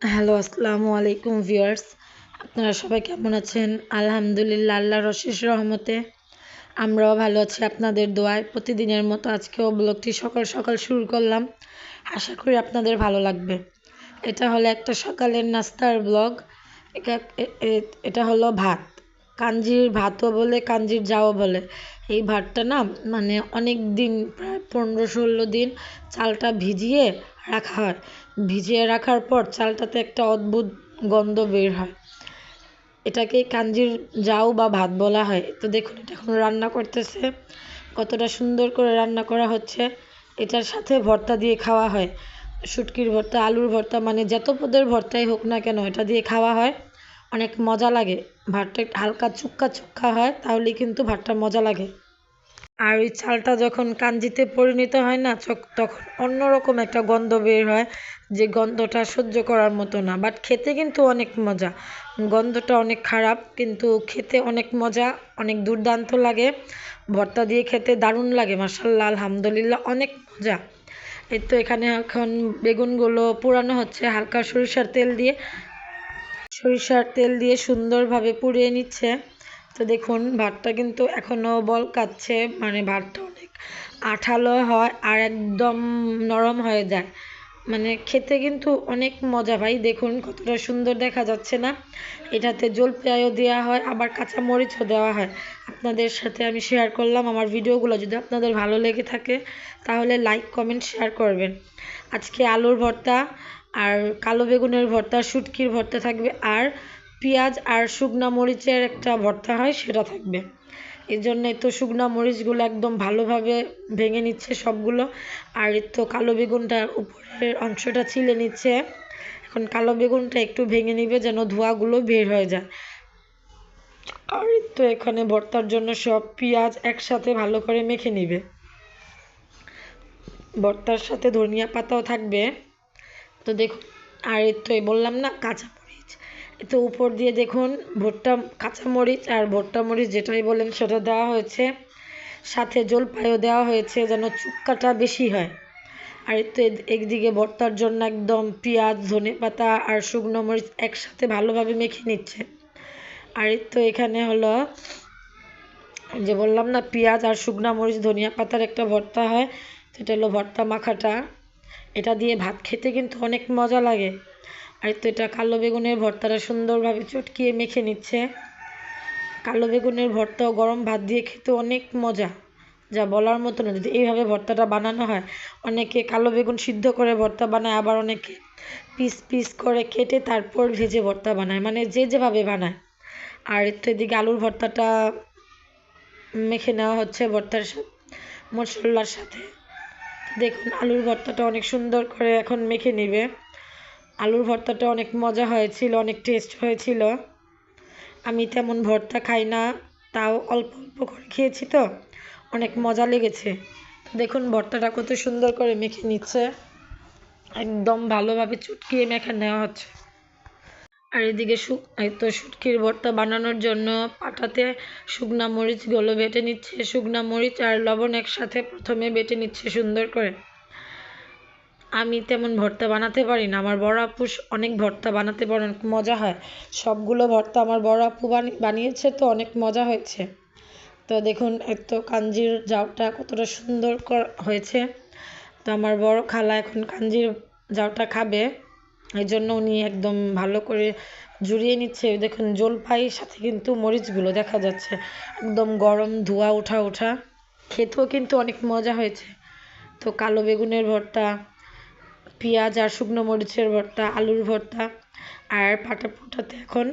Hello, আসসালামু আলাইকুম viewers. আপনারা সবাই কেমন আছেন? আলহামদুলিল্লাহ, আল্লাহর অশেষ রহমতে। আমরাও ভালো আছি, আপনাদের দোয়ায়। প্রতিদিনের মতো আজকেও ব্লগটি সকাল সকাল শুরু করলাম। আশা করি আপনাদের ভালো লাগবে। এটা হলো একটা সকালের নাস্তার ব্লগ। এটা হলো ভাত। কাঞ্জির ভাতও বলে, কাঞ্জির যাও বলে। এই ভাতটা না মানে অনেক দিন, প্রায় পনেরো ষোলো দিন চালটা ভিজিয়ে রাখা হয়। ভিজিয়ে রাখার পর চালটাতে একটা অদ্ভুত গন্ধ বের হয়। এটাকে কাঞ্জির যাও বা ভাত বলা হয়। তো দেখুন, এটা এখন রান্না করতেছে। কতটা সুন্দর করে রান্না করা হচ্ছে। এটার সাথে ভর্তা দিয়ে খাওয়া হয়। শুটকির ভর্তা, আলুর ভর্তা মানে যত পদের ভর্তাই হোক না কেন, এটা দিয়ে খাওয়া হয়। অনেক মজা লাগে। ভাতটা একটু হালকা চুক্কা চুক্কা হয়, তাহলেই কিন্তু ভাতটা মজা লাগে। আর ওই চালটা যখন কাঞ্জিতে পরিণত হয় না তখন অন্যরকম একটা গন্ধ বের হয়, যে গন্ধটা সহ্য করার মতো না। বাট খেতে কিন্তু অনেক মজা। গন্ধটা অনেক খারাপ, কিন্তু খেতে অনেক মজা, অনেক দুর্দান্ত লাগে। ভর্তা দিয়ে খেতে দারুণ লাগে মাসাল্লাহ আলহামদুলিল্লাহ, অনেক মজা। এই তো এখানে এখন বেগুনগুলো পোড়ানো হচ্ছে, হালকা সরিষার তেল দিয়ে। সরিষার তেল দিয়ে সুন্দরভাবে পুড়িয়ে নিচ্ছে। তো দেখুন, ভাতটা কিন্তু এখনও বল কাচ্ছে মানে ভাতটা অনেক আঠালো হয় আর একদম নরম হয়ে যায়। মানে খেতে কিন্তু অনেক মজা ভাই, দেখুন কতটা সুন্দর দেখা যাচ্ছে না। এটাতে জলপাইও দেওয়া হয়, আবার কাঁচা মরিচও দেওয়া হয়। আপনাদের সাথে আমি শেয়ার করলাম, আমার ভিডিওগুলো যদি আপনাদের ভালো লেগে থাকে, তাহলে লাইক কমেন্ট শেয়ার করবেন। আজকে আলুর ভর্তা আর কালো বেগুনের ভর্তা, শুটকির ভর্তা থাকবে আর পেঁয়াজ আর শুকনা মরিচের একটা ভর্তা হয়, সেটা থাকবে। এই জন্যই তো শুকনা মরিচগুলো একদম ভালোভাবে ভেঙে নিচ্ছে সবগুলো। আর তো কালো বেগুনটার উপরের অংশটা ছিলে নিচ্ছে। এখন কালো বেগুনটা একটু ভেঙে নিবে যেন ধোঁয়াগুলো বের হয়ে যায়। আর তো এখানে ভর্তার জন্য সব পেঁয়াজ একসাথে ভালো করে মেখে নিবে। ভর্তার সাথে ধনিয়া পাতাও থাকবে। তো দেখুন, আর এই তো বললাম না, কাঁচা মরিচ। তো উপর দিয়ে দেখুন, ভুট্টা কাঁচামরিচ আর ভুট্টা মরিচ যেটাই বলেন সেটা দেওয়া হয়েছে। সাথে জলপাইও দেওয়া হয়েছে যেন চুক্কাটা বেশি হয়। আর তো একদিকে ভর্তার জন্য একদম পেঁয়াজ, ধনে পাতা আর শুকনো মরিচ একসাথে ভালোভাবে মেখে নিচ্ছে। আর তো এখানে হলো, যে বললাম না, পেঁয়াজ আর শুকনা মরিচ, ধনিয়া পাতার একটা ভর্তা হয়। সেটা হলো ভর্তা মাখাটা। এটা দিয়ে ভাত খেতে কিন্তু অনেক মজা লাগে। আর তো এটা কালো বেগুনের ভর্তাটা সুন্দরভাবে চটকিয়ে মেখে নিচ্ছে। কালো বেগুনের ভর্তা গরম ভাত দিয়ে খেতে অনেক মজা। যা বলার মতো না, যদি এইভাবে ভর্তাটা বানানো হয়, অনেকে কালো বেগুন সিদ্ধ করে ভর্তা বানায়, আবার অনেকে পিস পিস করে কেটে তারপর ভেজে ভর্তা বানায় মানে যে যেভাবে বানায়। আর তো এদিকে আলুর ভর্তাটা মেখে নেওয়া হচ্ছে ভর্তার মশলার সাথে। দেখুন, আলুর ভর্তাটা অনেক সুন্দর করে এখন মেখে নেবে। আলুর ভর্তাটা অনেক মজা হয়েছিল, অনেক টেস্ট হয়েছিল। আমি তেমন ভর্তা খাই না, তাও অল্প অল্প করে খেয়েছি তো, অনেক মজা লেগেছে। দেখুন, ভর্তাটা কত সুন্দর করে মেখে নিচ্ছে। একদম ভালোভাবে চুটকিয়ে মেখে নেওয়া হচ্ছে। আর এদিকে শুক তো শুটকির ভর্তা বানানোর জন্য পাটাতে শুকনা মরিচগুলো বেটে নিচ্ছে। শুকনা মরিচ আর লবণ একসাথে প্রথমে বেটে নিচ্ছে সুন্দর করে। আমি তেমন ভর্তা বানাতে পারি না। আমার বড় আপু অনেক ভর্তা বানাতে পারে, অনেক মজা হয়। সবগুলো ভর্তা আমার বড় আপু বানিয়েছে, তো অনেক মজা হয়েছে। তো দেখুন, এত কাঞ্জির জাউটা কতটা সুন্দর হয়েছে। তো আমার বড় খালা এখন কাঞ্জির জাউটা খাবে। এই জন্য উনি একদম ভালো করে জুড়িয়ে নিচ্ছে। দেখুন, জলপাইয়ের সাথে কিন্তু মরিচগুলো দেখা যাচ্ছে। একদম গরম ধোঁয়া, ওঠা ওঠা। খেতেও কিন্তু অনেক মজা হয়েছে। তো কালো বেগুনের ভর্তা, পেঁয়াজ আর শুকনো মরিচের ভর্তা, আলুর ভর্তা আর পাটা পোটাতে এখন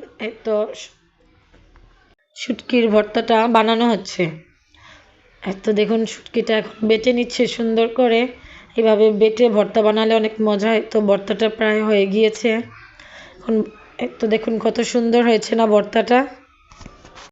তো শুটকির ভর্তাটা বানানো হচ্ছে। তো দেখুন, শুটকিটা এখন বেটে নিচ্ছে সুন্দর করে। এভাবে বেটে ভর্তা বানালে অনেক মজা হয়। তো ভর্তাটা প্রায় হয়ে গিয়েছে। এখন তো দেখুন কত সুন্দর হয়েছে না ভর্তাটা।